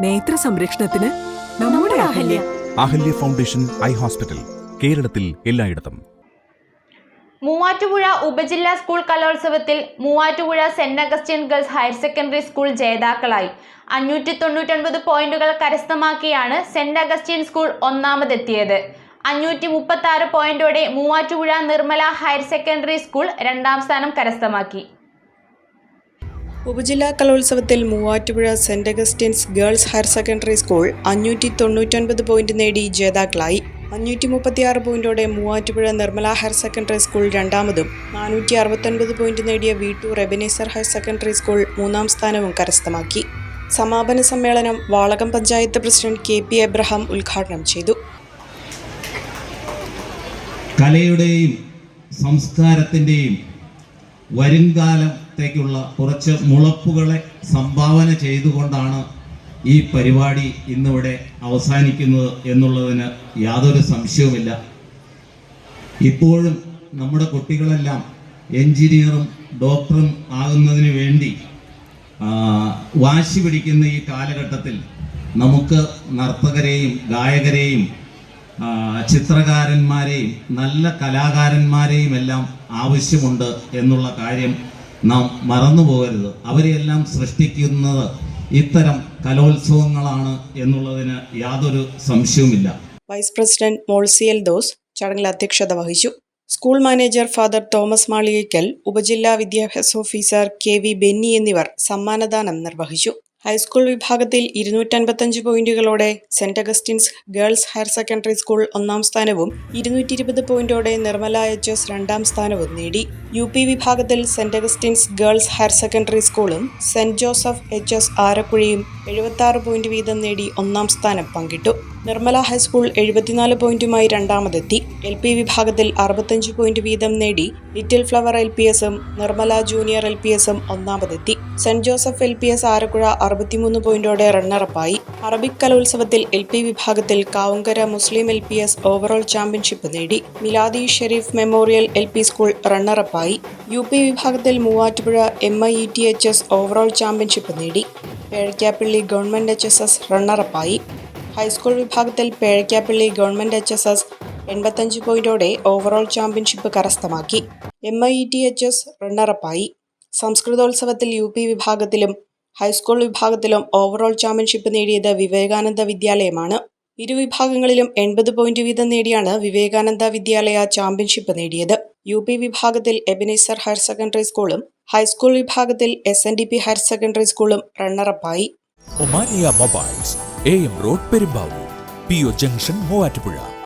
നേത്ര സംരക്ഷണത്തിന് നമ്മുടെ Ahalya. Ahalya. Foundation eye hospital കേരളത്തിൽ എല്ലായിടത്തും. മൂവാറ്റുപുഴ ഉപജില്ലാ സ്കൂൾ കലോത്സവത്തിൽ Muvattupuzha saint Augustine girls higher secondary school ജേതാക്കളായി. അഞ്ഞൂറ്റി തൊണ്ണൂറ്റൊൻപത് പോയിന്റുകൾ കരസ്ഥമാക്കിയാണ് സെന്റ് അഗസ്റ്റ്യൻ സ്കൂൾ ഒന്നാമതെത്തിയത്. അഞ്ഞൂറ്റി മുപ്പത്തി ആറ് പോയിന്റോടെ Muvattupuzha Nirmala higher secondary school രണ്ടാം സ്ഥാനം കരസ്ഥമാക്കി. ഉപജില്ലാ കലോത്സവത്തിൽ Muvattupuzha saint Augustine's girls higher secondary school അഞ്ഞൂറ്റി തൊണ്ണൂറ്റൊൻപത് പോയിന്റ് നേടി ജേതാക്കളായി. അഞ്ഞൂറ്റി മുപ്പത്തിയാറ് പോയിന്റോടെ Muvattupuzha Nirmala higher secondary school രണ്ടാമതും നാനൂറ്റി അറുപത്തൊൻപത് പോയിന്റ് നേടിയ Veettoor Ebenezer higher secondary school മൂന്നാം സ്ഥാനവും കരസ്ഥമാക്കി. സമാപന സമ്മേളനം Valakom panchayat president K P Abraham ഉദ്ഘാടനം ചെയ്തു. കലയുടെയും സംസ്കാരത്തിന്റെയും വരുംകാലത്തേക്കുള്ള കുറച്ച് മുളപ്പുകളെ സംഭാവന ചെയ്തുകൊണ്ടാണ് ഈ പരിപാടി ഇന്നിവിടെ അവസാനിക്കുന്നത് എന്നുള്ളതിന് യാതൊരു സംശയവുമില്ല. ഇപ്പോഴും നമ്മുടെ കുട്ടികളെല്ലാം എഞ്ചിനീയറും ഡോക്ടറും ആകുന്നതിന് വേണ്ടി വാശി പിടിക്കുന്ന ഈ കാലഘട്ടത്തിൽ നമുക്ക് നർത്തകരെയും ഗായകരെയും ചിത്രകാരന്മാരെയും നല്ല കലാകാരന്മാരെയും എല്ലാം ആവശ്യമുണ്ട് എന്നുള്ള കാര്യം നാം മറന്നു പോകരുത്. അവരെയെല്ലാം സൃഷ്ടിക്കുന്നത് ഇത്തരം കലോത്സവങ്ങളാണ് എന്നുള്ളതിന് യാതൊരു സംശയവുമില്ല. വൈസ് പ്രസിഡന്റ് മോൾസിയൽ ദോസ് ചടങ്ങിൽ അധ്യക്ഷത വഹിച്ചു. School manager father Thomas Maliyekkal ഉപജില്ലാ വിദ്യാഭ്യാസ ഓഫീസർ കെ വി ബെന്നി എന്നിവർ സമ്മാനദാനം നിർവഹിച്ചു. ഹൈസ്കൂൾ വിഭാഗത്തിൽ ഇരുന്നൂറ്റൻപത്തഞ്ച് പോയിന്റുകളോടെ saint Augustine's girls higher secondary school ഒന്നാം സ്ഥാനവും ഇരുന്നൂറ്റി ഇരുപത് പോയിന്റോടെ നിർമ്മല എച്ച് എസ് രണ്ടാം സ്ഥാനവും നേടി. യു പി വിഭാഗത്തിൽ saint Augustine's girls higher secondary സ്കൂളും സെന്റ് ജോസഫ് എച്ച് എസ് ആരക്കുഴയും എഴുപത്തി പോയിന്റ് വീതം നേടി ഒന്നാം സ്ഥാനം പങ്കിട്ടു. നിർമ്മല ഹൈസ്കൂൾ എഴുപത്തിനാല് പോയിന്റുമായി രണ്ടാമതെത്തി. എൽ പി വിഭാഗത്തിൽ അറുപത്തഞ്ച് പോയിന്റ് വീതം നേടി ലിറ്റിൽ ഫ്ലവർ എൽ പി എസും നിർമ്മല ജൂനിയർ എൽ പി എസും ഒന്നാമതെത്തി. Saint Joseph L P S Arakkuzha അറുപത്തിമൂന്ന് പോയിന്റോടെ റണ്ണറപ്പായി. അറബിക് കലോത്സവത്തിൽ എൽ പി വിഭാഗത്തിൽ Kavungara Muslim L P S overall championship നേടി. Miladi Sherif memorial L P school റണ്ണറപ്പായി. U P വിഭാഗത്തിൽ Muvattupuzha M I E T H S overall championship നേടി. Pezhakkappilly government H S S റണ്ണറപ്പായി. High school വിഭാഗത്തിൽ Pezhakkappilly government H S S എൺപത്തഞ്ച് പോയിന്റോടെ overall championship കരസ്ഥമാക്കി. M I T H S റണ്ണറപ്പായി സംസ്കൃതോത്സവത്തിൽ U P വിഭാഗത്തിലും high school വിഭാഗത്തിലും overall championship നേടിയത് വിവേകാനന്ദ വിദ്യാലയമാണ്. ഇരു വിഭാഗങ്ങളിലും എൺപത് പോയിന്റ് വീതം നേടിയാണ് വിവേകാനന്ദ വിദ്യാലയ ചാമ്പ്യൻഷിപ്പ് നേടിയത്. യു പി വിഭാഗത്തിൽ എബിനേസർ ഹയർ സെക്കൻഡറി സ്കൂളും ഹൈസ്കൂൾ വിഭാഗത്തിൽ S N D P higher secondary സ്കൂളും റണ്ണറപ്പായി A M road Perumbavoor P O junction Muvattupuzha